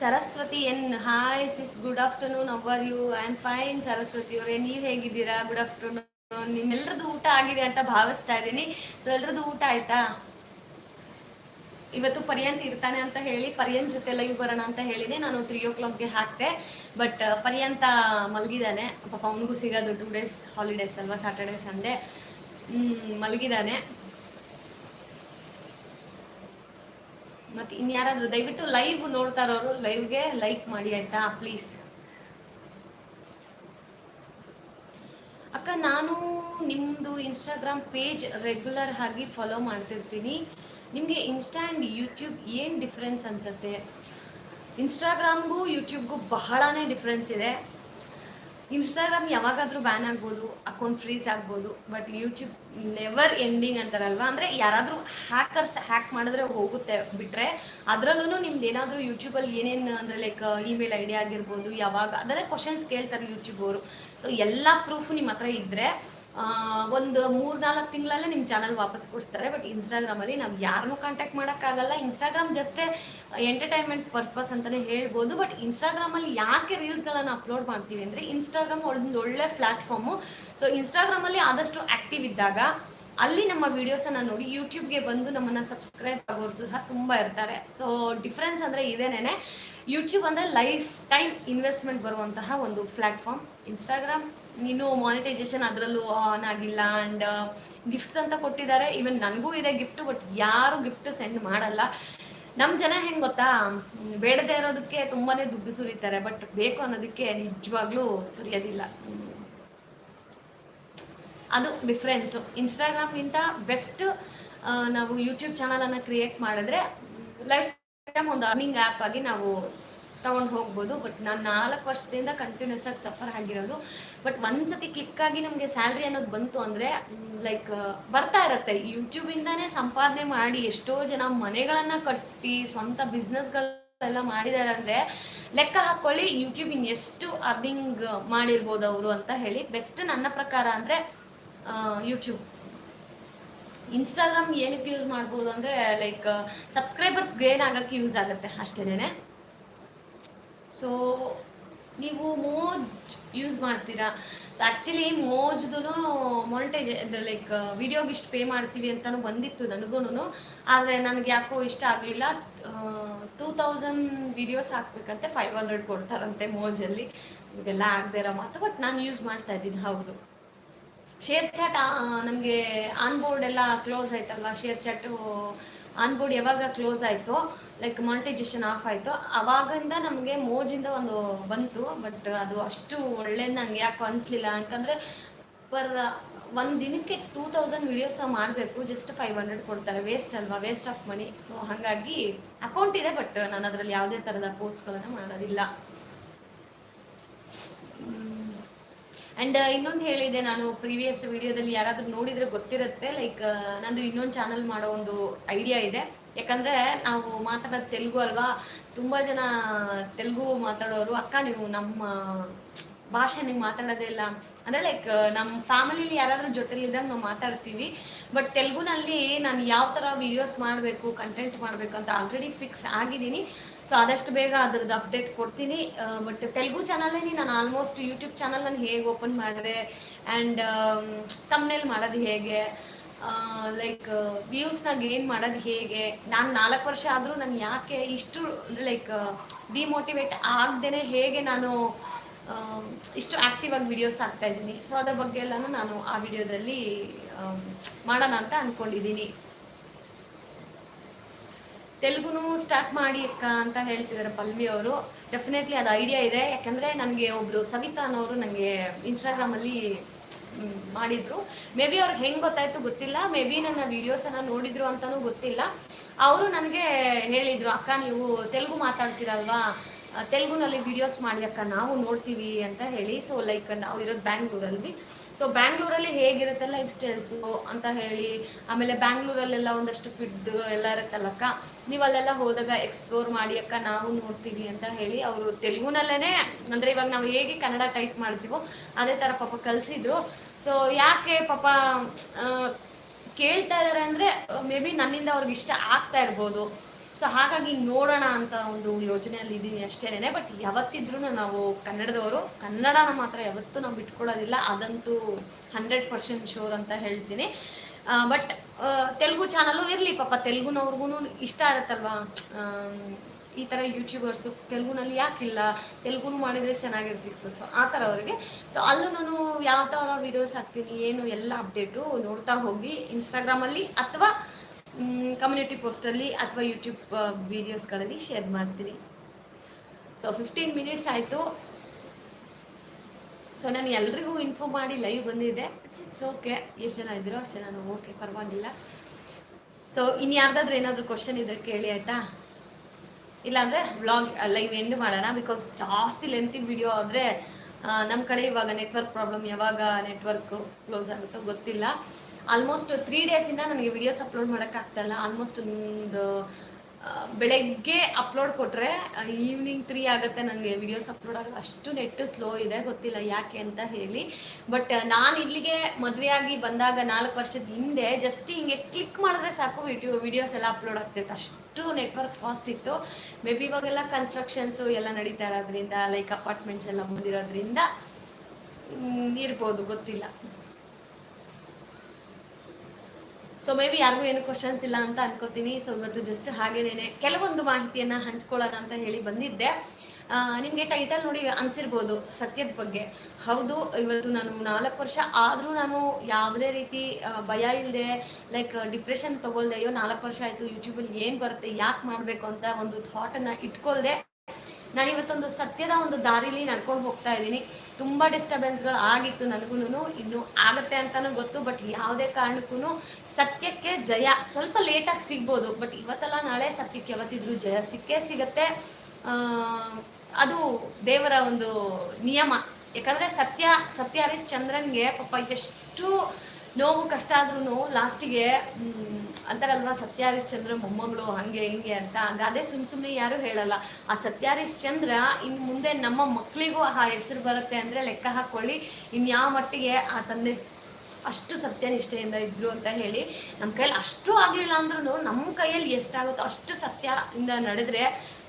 Saraswati N hi sis good afternoon how are you I am fine Saraswati ಅವರೇ, ನೀವು ಹೇಗಿದ್ದೀರಾ? ಗುಡ್ ಆಫ್ಟರ್ನೂನ್ ನಿಮ್ಮೆಲ್ಲರದ್ದು ಊಟ ಆಗಿದೆ ಅಂತ ಭಾವಿಸ್ತಾ ಇದ್ದೀನಿ. ಸೊ ಎಲ್ರದ್ದು ಊಟ ಆಯ್ತಾ? ಇವತ್ತು ಪರ್ಯಂತ್ ಇರ್ತಾನೆ ಅಂತ ಹೇಳಿ, ಪರ್ಯಂತ್ ಜೊತೆ ಲೈವ್ ಬರೋಣ ಅಂತ ಹೇಳಿದೆ ನಾನು ತ್ರೀ ಓ ಕ್ಲಾಕ್ಗೆ ಹಾಕ್ತೆ. ಬಟ್ ಪರ್ಯಂತ ಮಲಗಿದ್ದಾನೆ. ಪಾಪ ಅವನಿಗೂ ಸಿಗೋದು ಟೂ ಡೇಸ್ ಹಾಲಿಡೇಸ್ ಅಲ್ವಾ ಸ್ಯಾಟರ್ಡೆ ಸಂಡೇ ಮಲಗಿದ್ದಾನೆ. ಮತ್ತು ಇನ್ಯಾರಾದರೂ ದಯವಿಟ್ಟು ಲೈವ್ ನೋಡ್ತಾ ಇರೋರು ಲೈವ್ಗೆ ಲೈಕ್ ಮಾಡಿ ಆಯಿತಾ? ಪ್ಲೀಸ್ ಅಕ್ಕ, ನಾನು ನಿಮ್ಮದು ಇನ್ಸ್ಟಾಗ್ರಾಮ್ ಪೇಜ್ ರೆಗ್ಯುಲರ್ ಆಗಿ ಫಾಲೋ ಮಾಡ್ತಿರ್ತೀನಿ. ನಿಮಗೆ ಇನ್ಸ್ಟಾ ಆ್ಯಂಡ್ ಯೂಟ್ಯೂಬ್ ಏನು ಡಿಫ್ರೆನ್ಸ್ ಅನಿಸುತ್ತೆ? ಇನ್ಸ್ಟಾಗ್ರಾಮ್ಗೂ ಯೂಟ್ಯೂಬ್ಗೂ ಬಹಳಾನೇ ಡಿಫ್ರೆನ್ಸ್ ಇದೆ. ಇನ್ಸ್ಟಾಗ್ರಾಮ್ ಯಾವಾಗಾದರೂ ಬ್ಯಾನ್ ಆಗ್ಬೋದು ಅಕೌಂಟ್ ಫ್ರೀಸ್ ಆಗ್ಬೋದು ಬಟ್ ಯೂಟ್ಯೂಬ್ ನೆವರ್ ಎಂಡಿಂಗ್ ಅಂತಾರಲ್ವ? ಅಂದರೆ ಯಾರಾದರೂ ಹ್ಯಾಕರ್ಸ್ ಹ್ಯಾಕ್ ಮಾಡಿದ್ರೆ ಹೋಗುತ್ತೆ ಬಿಟ್ಟರೆ ಅದರಲ್ಲೂ ನಿಮ್ದು ಏನಾದರೂ ಯೂಟ್ಯೂಬಲ್ಲಿ ಏನೇನು ಅಂದರೆ ಲೈಕ್ ಇಮೇಲ್ ಐ ಡಿ ಆಗಿರ್ಬೋದು, ಯಾವಾಗ ಅದರ ಕ್ವಶನ್ಸ್ ಕೇಳ್ತಾರೆ ಯೂಟ್ಯೂಬ್ ಅವರು. ಸೊ ಎಲ್ಲ ಪ್ರೂಫು ನಿಮ್ಮ ಹತ್ರ ಇದ್ದರೆ ಒಂದು ಮೂರು ನಾಲ್ಕು ತಿಂಗಳಲ್ಲೇ ನಿಮ್ಮ ಚಾನಲ್ ವಾಪಸ್ ಕೊಡ್ತಾರೆ ಬಟ್ ಇನ್ಸ್ಟಾಗ್ರಾಮಲ್ಲಿ ನಾವು ಯಾರನ್ನೂ ಕಾಂಟ್ಯಾಕ್ಟ್ ಮಾಡೋಕ್ಕಾಗಲ್ಲ. ಇನ್ಸ್ಟಾಗ್ರಾಮ್ ಜಸ್ಟೇ ಎಂಟರ್ಟೈನ್ಮೆಂಟ್ ಪರ್ಪಸ್ ಅಂತಲೇ ಹೇಳ್ಬೋದು. ಬಟ್ ಇನ್ಸ್ಟಾಗ್ರಾಮಲ್ಲಿ ಯಾಕೆ ರೀಲ್ಸ್ಗಳನ್ನು ಅಪ್ಲೋಡ್ ಮಾಡ್ತೀವಿ ಅಂದರೆ ಇನ್ಸ್ಟಾಗ್ರಾಮ್ ಒಂದು ಒಳ್ಳೆ ಪ್ಲ್ಯಾಟ್ಫಾರ್ಮು ಸೊ ಇನ್ಸ್ಟಾಗ್ರಾಮಲ್ಲಿ ಆದಷ್ಟು ಆ್ಯಕ್ಟಿವ್ ಇದ್ದಾಗ ಅಲ್ಲಿ ನಮ್ಮ ವೀಡಿಯೋಸನ್ನು ನೋಡಿ ಯೂಟ್ಯೂಬ್ಗೆ ಬಂದು ನಮ್ಮನ್ನು ಸಬ್ಸ್ಕ್ರೈಬ್ ಆಗೋರು ಸಹ ತುಂಬ ಇರ್ತಾರೆ. ಸೊ ಡಿಫ್ರೆನ್ಸ್ ಅಂದರೆ ಇದೇನೇ ಯೂಟ್ಯೂಬ್ ಅಂದರೆ ಲೈಫ್ ಟೈಮ್ ಇನ್ವೆಸ್ಟ್ಮೆಂಟ್ ಬರುವಂತಹ ಒಂದು ಪ್ಲ್ಯಾಟ್ಫಾರ್ಮ್ ಇನ್ಸ್ಟಾಗ್ರಾಮ್ ಇನ್ನೂ ಮಾನಿಟೈಸೇಷನ್ ಅದರಲ್ಲೂ ಆನ್ ಆಗಿಲ್ಲ ಆ್ಯಂಡ್ ಗಿಫ್ಟ್ಸ್ ಅಂತ ಕೊಟ್ಟಿದ್ದಾರೆ. ಈವನ್ ನನಗೂ ಇದೆ ಗಿಫ್ಟ್ ಬಟ್ ಯಾರು ಗಿಫ್ಟ್ ಸೆಂಡ್ ಮಾಡಲ್ಲ. ನಮ್ಮ ಜನ ಹೆಂಗೆ ಗೊತ್ತಾ? ಬೇಡದೇ ಇರೋದಕ್ಕೆ ತುಂಬಾ ದುಡ್ಡು ಸುರಿತಾರೆ ಬಟ್ ಬೇಕು ಅನ್ನೋದಕ್ಕೆ ನಿಜವಾಗ್ಲೂ ಸುರಿಯೋದಿಲ್ಲ. ಅದು ಡಿಫ್ರೆನ್ಸು ಇನ್ಸ್ಟಾಗ್ರಾಮ್ಗಿಂತ ಬೆಸ್ಟ್ ನಾವು ಯೂಟ್ಯೂಬ್ ಚಾನಲನ್ನು ಕ್ರಿಯೇಟ್ ಮಾಡಿದ್ರೆ ಲೈಫ್ ಟೈಮ್ ಒಂದು ಅರ್ನಿಂಗ್ ಆ್ಯಪ್ ಆಗಿ ನಾವು ತಗೊಂಡು ಹೋಗ್ಬೋದು ಬಟ್ ನಾನು ನಾಲ್ಕು ವರ್ಷದಿಂದ ಕಂಟಿನ್ಯೂಸ್ ಆಗಿ ಸಫರ್ ಆಗಿರೋದು. ಬಟ್ ಒಂದ್ಸತಿ ಕ್ಲಿಕ್ ಆಗಿ ನಮಗೆ ಸ್ಯಾಲ್ರಿ ಅನ್ನೋದು ಬಂತು ಅಂದರೆ ಲೈಕ್ ಬರ್ತಾ ಇರುತ್ತೆ. ಯೂಟ್ಯೂಬಿಂದಾನೇ ಸಂಪಾದನೆ ಮಾಡಿ ಎಷ್ಟೋ ಜನ ಮನೆಗಳನ್ನು ಕಟ್ಟಿ ಸ್ವಂತ ಬಿಸ್ನೆಸ್ಗಳೆಲ್ಲ ಮಾಡಿದ್ದಾರೆ ಅಂದರೆ, ಲೆಕ್ಕ ಹಾಕ್ಕೊಳ್ಳಿ ಇನ್ ಎಷ್ಟು ಅರ್ನಿಂಗ್ ಮಾಡಿರ್ಬೋದು ಅವರು ಅಂತ ಹೇಳಿ. ಬೆಸ್ಟ್ ನನ್ನ ಪ್ರಕಾರ ಅಂದರೆ ಯೂಟ್ಯೂಬ್ ಇನ್ಸ್ಟಾಗ್ರಾಮ್ ಏನಕ್ಕೆ ಯೂಸ್ ಮಾಡ್ಬೋದು ಅಂದರೆ ಲೈಕ್ ಸಬ್ಸ್ಕ್ರೈಬರ್ಸ್ ಗೇನ್ ಆಗೋಕ್ಕೆ ಯೂಸ್ ಆಗುತ್ತೆ ಅಷ್ಟೇನೆ ಸೊ ನೀವು ಮೋಜ್ ಯೂಸ್ ಮಾಡ್ತೀರಾ? ಸೊ ಆ್ಯಕ್ಚುಲಿ ಮೋಜ್ದು ಮೊನಿಟೈಜ್ ಲೈಕ್ ವಿಡಿಯೋಗೆ ಇಷ್ಟು ಪೇ ಮಾಡ್ತೀವಿ ಅಂತಲೂ ಬಂದಿತ್ತು ನನಗೂ ಆದರೆ ನನಗೆ ಯಾಕೋ ಇಷ್ಟ ಆಗಲಿಲ್ಲ. ಟೂ ತೌಸಂಡ್ ವಿಡಿಯೋಸ್ ಹಾಕ್ಬೇಕಂತೆ ಫೈವ್ ಹಂಡ್ರೆಡ್ ಕೊಡ್ತಾರಂತೆ ಮೋಜಲ್ಲಿ. ಇದೆಲ್ಲ ಆಗದೆ ಇರೋ ಮಾತು ಬಟ್ ನಾನು ಯೂಸ್ ಮಾಡ್ತಾ ಇದ್ದೀನಿ, ಹೌದು. ಶೇರ್ ಚಾಟ್ ನಮಗೆ ಆನ್ ಬೋರ್ಡ್ ಎಲ್ಲ ಕ್ಲೋಸ್ ಆಯ್ತಲ್ವಾ? ಶೇರ್ ಚಾಟು ಆನ್ ಬೋರ್ಡ್ ಯಾವಾಗ ಕ್ಲೋಸ್ ಆಯಿತು ಲೈಕ್ ಮಾನಿಟೈಸೇಷನ್ ಆಫ್ ಆಯಿತು. ಅವಾಗಿಂದ ನಮಗೆ ಮೋಜಿಂದ ಒಂದು ಬಂತು ಬಟ್ ಅದು ಅಷ್ಟು ಒಳ್ಳೇದು ನಂಗೆ ಯಾಕೆ ಅನಿಸ್ಲಿಲ್ಲ ಯಾಕಂದರೆ ಪರ್ ಒಂದು ದಿನಕ್ಕೆ ಟೂ ತೌಸಂಡ್ ವೀಡಿಯೋಸ್ ನಾವು ಮಾಡಬೇಕು ಜಸ್ಟ್ ಫೈವ್ ಹಂಡ್ರೆಡ್ ಕೊಡ್ತಾರೆ. ವೇಸ್ಟ್ ಅಲ್ವಾ? ವೇಸ್ಟ್ ಆಫ್ ಮನಿ ಸೊ ಹಾಗಾಗಿ ಅಕೌಂಟ್ ಇದೆ ಬಟ್ ನಾನು ಅದರಲ್ಲಿ ಯಾವುದೇ ಥರದ ಪೋಸ್ಟ್ಗಳನ್ನು ಮಾಡೋದಿಲ್ಲ. ಆ್ಯಂಡ್ ಇನ್ನೊಂದು ಹೇಳಿದೆ, ನಾನು ಪ್ರೀವಿಯಸ್ ವಿಡಿಯೋದಲ್ಲಿ ಯಾರಾದರೂ ನೋಡಿದರೆ ಗೊತ್ತಿರುತ್ತೆ ಲೈಕ್ ನಂದು ಇನ್ನೊಂದು ಚಾನಲ್ ಮಾಡೋ ಒಂದು ಐಡಿಯಾ ಇದೆ. ಯಾಕಂದರೆ ನಾವು ಮಾತಾಡೋದು ತೆಲುಗು ಅಲ್ವಾ? ತುಂಬ ಜನ ತೆಲುಗು ಮಾತಾಡೋರು. ಅಕ್ಕ, ನೀವು ನಮ್ಮ ಭಾಷೆ ನೀವು ಮಾತಾಡೋದೇ ಇಲ್ಲ. ಅಂದರೆ ಲೈಕ್ ನಮ್ಮ ಫ್ಯಾಮಿಲಿಲಿ ಯಾರಾದರೂ ಜೊತೆಲಿದ್ದಾಗ ನಾವು ಮಾತಾಡ್ತೀವಿ. ಬಟ್ ತೆಲುಗುನಲ್ಲಿ ನಾನು ಯಾವ ಥರ ವಿಡಿಯೋಸ್ ಮಾಡಬೇಕು ಕಂಟೆಂಟ್ ಮಾಡಬೇಕು ಅಂತ ಆಲ್ರೆಡಿ ಫಿಕ್ಸ್ ಆಗಿದ್ದೀನಿ. ಸೊ ಆದಷ್ಟು ಬೇಗ ಅದ್ರದ್ದು ಅಪ್ಡೇಟ್ ಕೊಡ್ತೀನಿ. ಬಟ್ ತೆಲುಗು ಚಾನಲಲ್ಲಿ ನಾನು ಆಲ್ಮೋಸ್ಟ್ ಯೂಟ್ಯೂಬ್ ಚಾನಲ್ ನಾನು ಹೇಗೆ ಓಪನ್ ಮಾಡಿದೆ ಆ್ಯಂಡ್ ತಮ್ಮನೇಲಿ ಮಾಡೋದು ಹೇಗೆ? ಲೈಕ್ ವ್ಯೂಸ್ನ ಗೇನ್ ಮಾಡೋದು ಹೇಗೆ? ನಾನು ನಾಲ್ಕು ವರ್ಷ ಆದರೂ ನಾನು ಯಾಕೆ ಇಷ್ಟು ಲೈಕ್ ಡಿಮೋಟಿವೇಟ್ ಆಗದೇನೆ ಹೇಗೆ ನಾನು ಇಷ್ಟು ಆ್ಯಕ್ಟಿವ್ ಆಗಿ ವಿಡಿಯೋಸ್ ಆಗ್ತಾ ಇದ್ದೀನಿ. ಸೊ ಅದ್ರ ಬಗ್ಗೆ ಎಲ್ಲನೂ ನಾನು ಆ ವಿಡಿಯೋದಲ್ಲಿ ಮಾಡೋಣ ಅಂತ ಅಂದ್ಕೊಂಡಿದ್ದೀನಿ ತೆಲುಗುನು ಸ್ಟಾರ್ಟ್ ಮಾಡಿ ಅಕ್ಕ ಅಂತ ಹೇಳ್ತಿದ್ದಾರೆ ಪಲ್ವಿ ಅವರು. ಡೆಫಿನೆಟ್ಲಿ ಅದು ಐಡಿಯಾ ಇದೆ. ಯಾಕಂದರೆ ನನಗೆ ಒಬ್ಬರು ಸವಿತಾ ಅನ್ನೋರು ನನಗೆ ಇನ್ಸ್ಟಾಗ್ರಾಮಲ್ಲಿ ಮಾಡಿದರು. ಮೇ ಬಿ ಅವ್ರಿಗೆ ಹೆಂಗೆ ಗೊತ್ತಾಯ್ತು ಗೊತ್ತಿಲ್ಲ. ಮೇ ಬಿ ನನ್ನ ವೀಡಿಯೋಸನ್ನು ನೋಡಿದ್ರು ಅಂತಲೂ ಗೊತ್ತಿಲ್ಲ. ಅವರು ನನಗೆ ಹೇಳಿದರು, ಅಕ್ಕ, ನೀವು ತೆಲುಗು ಮಾತಾಡ್ತೀರಲ್ವಾ? ತೆಲುಗುನಲ್ಲಿ ವಿಡಿಯೋಸ್ ಮಾಡಿ ಅಕ್ಕ, ನಾವು ನೋಡ್ತೀವಿ ಅಂತ ಹೇಳಿ. ಸೊ ಲೈಕ್ ನಾವು ಇರೋದು ಬ್ಯಾಂಗ್ಳೂರಲ್ಲಿ. ಸೊ ಬ್ಯಾಂಗ್ಳೂರಲ್ಲಿ ಹೇಗಿರುತ್ತೆ ಲೈಫ್ ಸ್ಟೈಲ್ಸು ಅಂತ ಹೇಳಿ, ಆಮೇಲೆ ಬ್ಯಾಂಗ್ಳೂರಲ್ಲೆಲ್ಲ ಒಂದಷ್ಟು ಫುಡ್ ಎಲ್ಲ ಇರುತ್ತಲ್ಲಕ್ಕ ನೀವು ಅಲ್ಲೆಲ್ಲ ಹೋದಾಗ ಎಕ್ಸ್ಪ್ಲೋರ್ ಮಾಡಿ, ಅಕ್ಕ, ನಾವು ನೋಡ್ತೀವಿ ಅಂತ ಹೇಳಿ ಅವರು ತೆಲುಗುನಲ್ಲೇ ಅಂದರೆ ಇವಾಗ ನಾವು ಹೇಗೆ ಕನ್ನಡ ಟೈಪ್ ಮಾಡ್ತೀವೋ, ಅದೇ ಥರ ಪಾಪ ಕಲಿಸಿದ್ರು. ಸೊ ಯಾಕೆ ಪಾಪ ಕೇಳ್ತಾ ಇದ್ದಾರೆ ಅಂದರೆ, ಮೇ ಬಿ ನನ್ನಿಂದ ಅವ್ರಿಗೆ ಇಷ್ಟ ಆಗ್ತಾ ಇರ್ಬೋದು. ಸೊ ಹಾಗಾಗಿ ನೋಡೋಣ ಅಂತ ಒಂದು ಯೋಜನೆಯಲ್ಲಿ ಇದ್ದೀನಿ ಅಷ್ಟೇನೆ ಬಟ್ ಯಾವತ್ತಿದ್ರೂ ನಾವು ಕನ್ನಡದವರು, ಕನ್ನಡನ ಮಾತ್ರ ಯಾವತ್ತೂ ನಾವು ಬಿಟ್ಕೊಳ್ಳೋದಿಲ್ಲ. ಅದಂತೂ ಹಂಡ್ರೆಡ್ ಪರ್ಸೆಂಟ್ ಶೋರ್ ಅಂತ ಹೇಳ್ತೀನಿ. ಬಟ್ ತೆಲುಗು ಚಾನಲು ಇರಲಿ. ಪಾಪ ತೆಲುಗುನವ್ರಿಗೂ ಇಷ್ಟ ಇರುತ್ತಲ್ವಾ? ಈ ಥರ ಯೂಟ್ಯೂಬರ್ಸು ತೆಲುಗುನಲ್ಲಿ ಯಾಕಿಲ್ಲ? ತೆಲುಗು ಮಾಡಿದರೆ ಚೆನ್ನಾಗಿರ್ತಿತ್ತು. ಸೊ ಆ ಥರ ಅವರಿಗೆ. ಸೊ ಅಲ್ಲೂ ನಾನು ಯಾವ ಥರ ವೀಡಿಯೋಸ್ ಹಾಕ್ತೀನಿ, ಏನು ಎಲ್ಲ ಅಪ್ಡೇಟು ನೋಡ್ತಾ ಹೋಗಿ ಇನ್ಸ್ಟಾಗ್ರಾಮಲ್ಲಿ ಅಥವಾ ಕಮ್ಯುನಿಟಿ ಪೋಸ್ಟಲ್ಲಿ ಅಥವಾ ಯೂಟ್ಯೂಬ್ ವೀಡಿಯೋಸ್ಗಳಲ್ಲಿ ಶೇರ್ ಮಾಡ್ತೀನಿ. ಸೊ ಫಿಫ್ಟೀನ್ ಮಿನಿಟ್ಸ್ ಆಯಿತು. ಸೊ ನಾನು ಎಲ್ರಿಗೂ ಇನ್ಫಾರ್ಮ್ ಮಾಡಿ ಲೈವ್ ಬಂದಿದ್ದೆ. ಇಟ್ಸ್ ಓಕೆ ಎಷ್ಟು ಜನ ಇದ್ದೀರೋ ಅಷ್ಟು ಜನ ಓಕೆ ಪರವಾಗಿಲ್ಲ. ಸೊ ಇನ್ನು ಯಾರ್ದಾದ್ರೂ ಏನಾದರೂ ಕ್ವಶನ್ ಇದ್ರೆ ಕೇಳಿ ಆಯಿತಾ? ಇಲ್ಲಾಂದರೆ ವ್ಲಾಗ್ ಲೈವ್ ಎಂಡ್ ಮಾಡೋಣ ಬಿಕಾಸ್ ಜಾಸ್ತಿ ಲೆಂತ್ ವಿಡಿಯೋ ಆದರೆ ನಮ್ಮ ಕಡೆ ಇವಾಗ ನೆಟ್ವರ್ಕ್ ಪ್ರಾಬ್ಲಮ್ ಯಾವಾಗ ನೆಟ್ವರ್ಕ್ ಕ್ಲೋಸ್ ಆಗುತ್ತೋ ಗೊತ್ತಿಲ್ಲ. ಆಲ್ಮೋಸ್ಟ್ ತ್ರೀ ಡೇಸಿಂದ ನನಗೆ ವಿಡಿಯೋಸ್ ಅಪ್ಲೋಡ್ ಮಾಡೋಕ್ಕಾಗ್ತಾಯಿಲ್ಲ ಆಲ್ಮೋಸ್ಟ್ ಒಂದು ಬೆಳಗ್ಗೆ ಅಪ್ಲೋಡ್ ಕೊಟ್ಟರೆ ಈವ್ನಿಂಗ್ ತ್ರೀ ಆಗುತ್ತೆ ನನಗೆ ವಿಡಿಯೋಸ್ ಅಪ್ಲೋಡ್ ಆಗೋದು ಅಷ್ಟು ನೆಟ್ಟು ಸ್ಲೋ ಇದೆ, ಗೊತ್ತಿಲ್ಲ ಯಾಕೆ ಅಂತ ಹೇಳಿ. ಬಟ್ ನಾನು ಇಲ್ಲಿಗೆ ಮದುವೆಯಾಗಿ ಬಂದಾಗ ನಾಲ್ಕು ವರ್ಷದ ಹಿಂದೆ ಜಸ್ಟ್ ಹಿಂಗೆ ಕ್ಲಿಕ್ ಮಾಡಿದ್ರೆ ಸಾಕು ವಿಡಿಯೋ ವಿಡಿಯೋಸ್ ಎಲ್ಲ ಅಪ್ಲೋಡ್ ಆಗ್ತಿತ್ತು ಅಷ್ಟು ನೆಟ್ವರ್ಕ್ ಫಾಸ್ಟ್ ಇತ್ತು. ಮೇ ಬಿ ಇವಾಗೆಲ್ಲ ಕನ್ಸ್ಟ್ರಕ್ಷನ್ಸು ಎಲ್ಲ ನಡೀತಾ ಇರೋದ್ರಿಂದ ಲೈಕ್ ಅಪಾರ್ಟ್ಮೆಂಟ್ಸ್ ಎಲ್ಲ ಬಂದಿರೋದ್ರಿಂದ ಇರ್ಬೋದು, ಗೊತ್ತಿಲ್ಲ. ಸೊ ಮೇ ಬಿ ಯಾರಿಗೂ ಏನು ಕ್ವಶನ್ಸ್ ಇಲ್ಲ ಅಂತ ಅನ್ಕೋತೀನಿ. ಸೊ ಇವತ್ತು ಜಸ್ಟ್ ಹಾಗೇನೇ ಕೆಲವೊಂದು ಮಾಹಿತಿಯನ್ನು ಹಂಚ್ಕೊಳ್ಳೋಣ ಅಂತ ಹೇಳಿ ಬಂದಿದ್ದೆ. ನಿಮಗೆ ಟೈಟಲ್ ನೋಡಿ ಅನಿಸಿರ್ಬೋದು ಸತ್ಯದ ಬಗ್ಗೆ. ಹೌದು, ಇವತ್ತು ನಾನು ನಾಲ್ಕು ವರ್ಷ ಆದರೂ ನಾನು ಯಾವುದೇ ರೀತಿ ಭಯ ಇಲ್ಲದೆ ಲೈಕ್ ಡಿಪ್ರೆಷನ್ ತೊಗೊಳ್ದೆ ಅಯ್ಯೋ ನಾಲ್ಕು ವರ್ಷ ಆಯಿತು ಯೂಟ್ಯೂಬಲ್ಲಿ ಏನು ಬರುತ್ತೆ, ಯಾಕೆ ಮಾಡಬೇಕು ಅಂತ ಒಂದು ಥಾಟನ್ನು ಇಟ್ಕೊಳ್ದೆ. ನಾನು ಇವತ್ತೊಂದು ಸತ್ಯದ ಒಂದು ದಾರಿಲಿ ನಡ್ಕೊಂಡು ಹೋಗ್ತಾ ಇದ್ದೀನಿ. ತುಂಬ ಡಿಸ್ಟರ್ಬೆನ್ಸ್ಗಳು ಆಗಿತ್ತು ನನಗೂ ಇನ್ನು ಆಗುತ್ತೆ ಅಂತಲೂ ಗೊತ್ತು ಬಟ್ ಯಾವುದೇ ಕಾರಣಕ್ಕೂ ಸತ್ಯಕ್ಕೆ ಜಯ, ಸ್ವಲ್ಪ ಲೇಟಾಗಿ ಸಿಗ್ಬೋದು ಬಟ್ ಇವತ್ತಲ್ಲ ನಾಳೆ ಸತ್ಯಕ್ಕೆ ಯಾವತ್ತಿದ್ರು ಜಯ ಸಿಕ್ಕೇ ಸಿಗತ್ತೆ. ಅದು ದೇವರ ಒಂದು ನಿಯಮ. ಯಾಕಂದರೆ ಸತ್ಯ ಸತ್ಯ ಹರೀಶ್ ಚಂದ್ರನ್ಗೆ ಪಾಪ ಎಷ್ಟು ನೋವು, ಕಷ್ಟ ಆದ್ರೂ ಲಾಸ್ಟಿಗೆ ಅಂತಾರಲ್ವಾ? ಸತ್ಯ ಚಂದ್ರ ಮೊಮ್ಮಗಳು ಹಂಗೆ ಹಿಂಗೆ ಅಂತ. ಅದೇ ಸುಮ್ ಸುಮ್ಮನೆ ಯಾರು ಹೇಳಲ್ಲ. ಆ ಸತ್ಯ ಚಂದ್ರ ಇನ್ನು ಮುಂದೆ ನಮ್ಮ ಮಕ್ಕಳಿಗೂ ಆ ಹೆಸರು ಬರುತ್ತೆ ಅಂದರೆ ಲೆಕ್ಕ ಹಾಕ್ಕೊಳ್ಳಿ ಇನ್ಯಾವ ಮಟ್ಟಿಗೆ ಆ ತಂದೆ ಅಷ್ಟು ಸತ್ಯನಿಷ್ಠೆಯಿಂದ ಇದ್ರು ಅಂತ ಹೇಳಿ ನಮ್ಮ ಕೈಯಲ್ಲಿ ಅಷ್ಟು ಆಗಲಿಲ್ಲ ಅಂದ್ರೂ ನಮ್ಮ ಕೈಯಲ್ಲಿ ಎಷ್ಟಾಗುತ್ತೋ ಅಷ್ಟು ಸತ್ಯದಿಂದ ನಡೆದ್ರೆ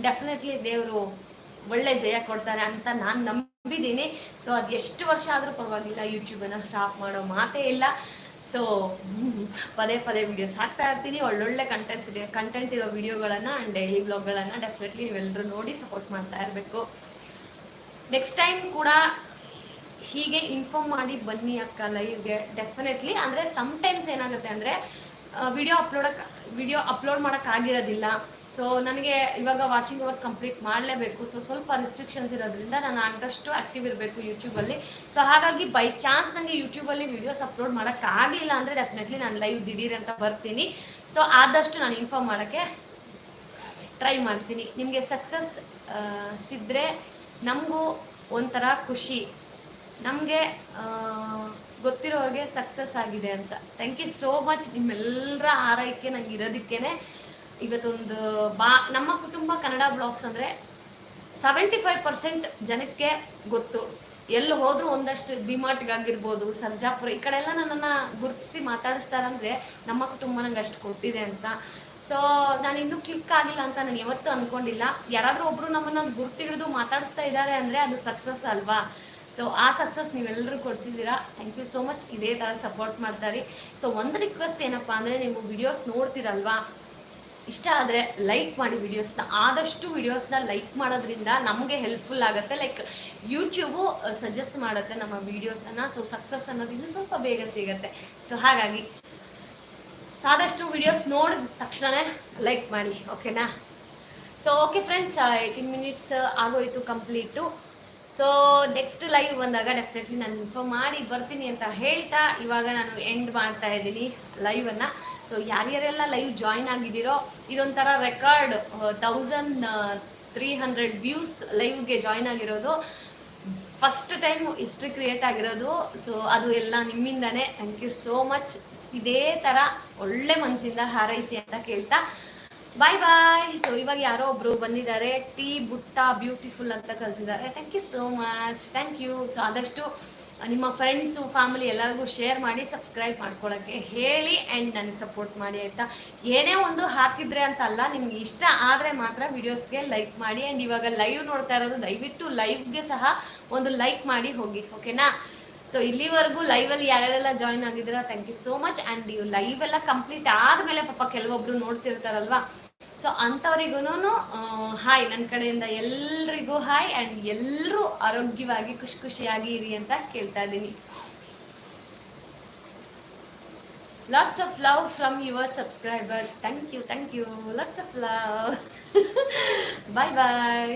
ಡೆಫಿನೆಟ್ಲಿ ದೇವರು ಒಳ್ಳೆ ಜಯ ಕೊಡ್ತಾರೆ ಅಂತ ನಾನು ನಂಬಿದ್ದೀನಿ. ಸೊ ಅದು ಎಷ್ಟು ವರ್ಷ ಆದರೂ ಪರವಾಗಿಲ್ಲ ಯೂಟ್ಯೂಬನ್ನು ಸ್ಟಾಪ್ ಮಾಡೋ ಮಾತೇ ಇಲ್ಲ. ಸೊ ಪದೇ ಪದೇ ವಿಡಿಯೋಸ್ ಹಾಕ್ತಾ ಇರ್ತೀನಿ. ಒಳ್ಳೊಳ್ಳೆ ಕಂಟೆಂಟ್ಸ್ ಕಂಟೆಂಟ್ ಇರೋ ವಿಡಿಯೋಗಳನ್ನು ಆ್ಯಂಡ್ ಡೈಲಿ ಬ್ಲಾಗ್ಗಳನ್ನು ಡೆಫಿನೆಟ್ಲಿ ನೀವೆಲ್ಲರೂ ನೋಡಿ ಸಪೋರ್ಟ್ ಮಾಡ್ತಾ ಇರಬೇಕು. ನೆಕ್ಸ್ಟ್ ಟೈಮ್ ಕೂಡ ಹೀಗೆ ಇನ್ಫಾರ್ಮ್ ಮಾಡಿ ಬನ್ನಿ ಅಕ್ಕ ಲೈವ್ಗೆ ಡೆಫಿನೆಟ್ಲಿ ಅಂದರೆ ಸಮ್ಟೈಮ್ಸ್ ಏನಾಗುತ್ತೆ ಅಂದರೆ ವಿಡಿಯೋ ಅಪ್ಲೋಡಕ್ಕೆ ವಿಡಿಯೋ ಅಪ್ಲೋಡ್ ಮಾಡೋಕ್ಕಾಗಿರೋದಿಲ್ಲ ಸೊ ನನಗೆ ಇವಾಗ ವಾಚಿಂಗ್ ಅವರ್ಸ್ ಕಂಪ್ಲೀಟ್ ಮಾಡಲೇಬೇಕು. ಸೊ ಸ್ವಲ್ಪ ರಿಸ್ಟ್ರಿಕ್ಷನ್ಸ್ ಇರೋದ್ರಿಂದ ನಾನು ಆದಷ್ಟು ಆ್ಯಕ್ಟಿವ್ ಇರಬೇಕು ಯೂಟ್ಯೂಬಲ್ಲಿ ಸೊ ಹಾಗಾಗಿ ಬೈ ಚಾನ್ಸ್ ನನಗೆ ಯೂಟ್ಯೂಬಲ್ಲಿ ವೀಡಿಯೋಸ್ ಅಪ್ಲೋಡ್ ಮಾಡೋಕ್ಕಾಗಲಿಲ್ಲ ಅಂದರೆ ಡೆಫಿನೆಟ್ಲಿ ನಾನು ಲೈವ್ ದಿಢೀರ್ ಅಂತ ಬರ್ತೀನಿ. ಸೊ ಆದಷ್ಟು ನಾನು ಇನ್ಫಾರ್ಮ್ ಮಾಡೋಕ್ಕೆ ಟ್ರೈ ಮಾಡ್ತೀನಿ. ನಿಮಗೆ ಸಕ್ಸಸ್ ಸಿದ್ದರೆ ನಮಗೂ ಒಂಥರ ಖುಷಿ. ನಮಗೆ ಗೊತ್ತಿರೋರಿಗೆ ಸಕ್ಸಸ್ ಆಗಿದೆ ಅಂತ. ಥ್ಯಾಂಕ್ ಯು ಸೋ ಮಚ್ ನಿಮ್ಮೆಲ್ಲರ ಆರೈಕೆ ನಂಗೆ ಇರೋದಕ್ಕೇ ಇವತ್ತೊಂದು ಬಾ, ನಮ್ಮ ಕುಟುಂಬ ಕನ್ನಡ ಬ್ಲಾಗ್ಸ್ ಅಂದರೆ ಸೆವೆಂಟಿ ಫೈವ್ ಪರ್ಸೆಂಟ್ ಜನಕ್ಕೆ ಗೊತ್ತು. ಎಲ್ಲಿ ಹೋದರೂ ಒಂದಷ್ಟು ಡಿಮಾರ್ಟ್ಗಾಗಿರ್ಬೋದು ಸರ್ಜಾಪುರ ಈ ಕಡೆ ಎಲ್ಲ ನನ್ನನ್ನು ಗುರುತಿಸಿ ಮಾತಾಡಿಸ್ತಾರಂದ್ರೆ ನಮ್ಮ ಕುಟುಂಬ ನಂಗೆ ಅಷ್ಟು ಕೊಟ್ಟಿದೆ ಅಂತ. ಸೊ ನಾನು ಇನ್ನೂ ಕ್ಲಿಕ್ ಆಗಿಲ್ಲ ಅಂತ ನಾನು ಯಾವತ್ತೂ ಅಂದ್ಕೊಂಡಿಲ್ಲ ಯಾರಾದರೂ ಒಬ್ಬರು ನಮ್ಮನ್ನು ಗುರ್ತಿಡಿದು ಮಾತಾಡಿಸ್ತಾ ಇದ್ದಾರೆ ಅಂದರೆ ಅದು ಸಕ್ಸಸ್ ಅಲ್ವಾ? ಸೊ ಆ ಸಕ್ಸಸ್ ನೀವೆಲ್ಲರೂ ಕೊಡ್ಸಿದ್ದೀರಾ. ಥ್ಯಾಂಕ್ ಯು ಸೋ ಮಚ್ ಇದೇ ಥರ ಸಪೋರ್ಟ್ ಮಾಡ್ತಾರೆ ಸೊ ಒಂದು ರಿಕ್ವೆಸ್ಟ್ ಏನಪ್ಪ ಅಂದರೆ ನೀವು ವಿಡಿಯೋಸ್ ನೋಡ್ತೀರಲ್ವಾ? ಇಷ್ಟ ಆದರೆ ಲೈಕ್ ಮಾಡಿ ವಿಡಿಯೋಸ್ನ ಆದಷ್ಟು ವಿಡಿಯೋಸ್ನ ಲೈಕ್ ಮಾಡೋದ್ರಿಂದ ನಮಗೆ ಹೆಲ್ಪ್ಫುಲ್ ಆಗುತ್ತೆ. ಲೈಕ್ ಯೂಟ್ಯೂಬು ಸಜೆಸ್ಟ್ ಮಾಡುತ್ತೆ ನಮ್ಮ ವೀಡಿಯೋಸನ್ನು ಸೊ ಸಕ್ಸಸ್ ಅನ್ನೋದು ಸ್ವಲ್ಪ ಬೇಗ ಸಿಗುತ್ತೆ. ಸೊ ಹಾಗಾಗಿ ಆದಷ್ಟು ವಿಡಿಯೋಸ್ ನೋಡಿದ ತಕ್ಷಣವೇ ಲೈಕ್ ಮಾಡಿ ಓಕೆನಾ so okay friends eighteen minutes ಆಗೋಯಿತು ಕಂಪ್ಲೀಟು ಸೊ ನೆಕ್ಸ್ಟ್ ಲೈವ್ ಬಂದಾಗ ಡೆಫಿನೆಟ್ಲಿ ನಾನು ಇನ್ಫಾರ್ಮ್ ಮಾಡಿ ಬರ್ತೀನಿ ಅಂತ ಹೇಳ್ತಾ, ಇವಾಗ ನಾನು ಎಂಡ್ ಮಾಡ್ತಾ ಇದ್ದೀನಿ ಲೈವನ್ನು ಸೊ ಯಾರ್ಯಾರೆಲ್ಲ ಲೈವ್ ಜಾಯ್ನ್ ಆಗಿದ್ದೀರೋ, ಇದೊಂಥರ record thousand three hundred views ಲೈವ್ಗೆ join ಆಗಿರೋದು. ಫಸ್ಟ್ ಟೈಮ್ ಹಿಸ್ಟ್ರಿ ಕ್ರಿಯೇಟ್ ಆಗಿರೋದು. ಸೊ ಅದು ಎಲ್ಲ ನಿಮ್ಮಿಂದನೇ. ಥ್ಯಾಂಕ್ ಯು ಸೋ ಮಚ್ ಇದೇ ಥರ ಒಳ್ಳೆ ಮನಸ್ಸಿಂದ ಹಾರೈಸಿ ಅಂತ ಕೇಳ್ತಾ. ಬಾಯ್ ಬಾಯ್ ಸೊ ಇವಾಗ ಯಾರೋ ಒಬ್ರು ಬಂದಿದ್ದಾರೆ. ಟೀ, ಬುಟ್ಟ ಬ್ಯೂಟಿಫುಲ್ ಅಂತ ಕಲಿಸಿದ್ದಾರೆ thank you so much thank you so ಆದಷ್ಟು ನಿಮ್ಮ ಫ್ರೆಂಡ್ಸು ಫ್ಯಾಮಿಲಿ ಎಲ್ಲರಿಗೂ ಶೇರ್ ಮಾಡಿ ಸಬ್ಸ್ಕ್ರೈಬ್ ಮಾಡ್ಕೊಳ್ಳೋಕ್ಕೆ ಹೇಳಿ ಆ್ಯಂಡ್ ನನಗೆ ಸಪೋರ್ಟ್ ಮಾಡಿ ಆಯಿತಾ? ಏನೇ ಒಂದು ಹಾಕಿದ್ರೆ ಅಂತ ಅಲ್ಲ, ನಿಮ್ಗೆ ಇಷ್ಟ ಆದರೆ ಮಾತ್ರ ವಿಡಿಯೋಸ್ಗೆ ಲೈಕ್ ಮಾಡಿ ಆ್ಯಂಡ್ ಇವಾಗ ಲೈವ್ ನೋಡ್ತಾ ಇರೋದು, ದಯವಿಟ್ಟು ಲೈವ್ಗೆ ಸಹ ಒಂದು ಲೈಕ್ ಮಾಡಿ ಹೋಗಿ ಓಕೆನಾ ಸೊ ಇಲ್ಲಿವರೆಗೂ ಲೈವಲ್ಲಿ ಯಾರ್ಯಾರೆಲ್ಲ ಜಾಯ್ನ್ ಆಗಿದ್ದೀರಾ thank you so much and ಇವು ಲೈವ್ ಎಲ್ಲ ಕಂಪ್ಲೀಟ್ ಆದಮೇಲೆ ಪಾಪ ಕೆಲವೊಬ್ರು ನೋಡ್ತಿರ್ತಾರಲ್ವಾ? ಸೊ ಅಂಥವ್ರಿಗೂ ಹಾಯ್ ನನ್ನ ಕಡೆಯಿಂದ ಎಲ್ರಿಗೂ ಹಾಯ್ ಆ್ಯಂಡ್ ಎಲ್ಲರೂ ಆರೋಗ್ಯವಾಗಿ ಖುಷಿ ಖುಷಿಯಾಗಿ ಇರಿ ಅಂತ ಕೇಳ್ತಾ ಇದ್ದೀನಿ. Lots of love from your subscribers thank you thank you lots of love bye bye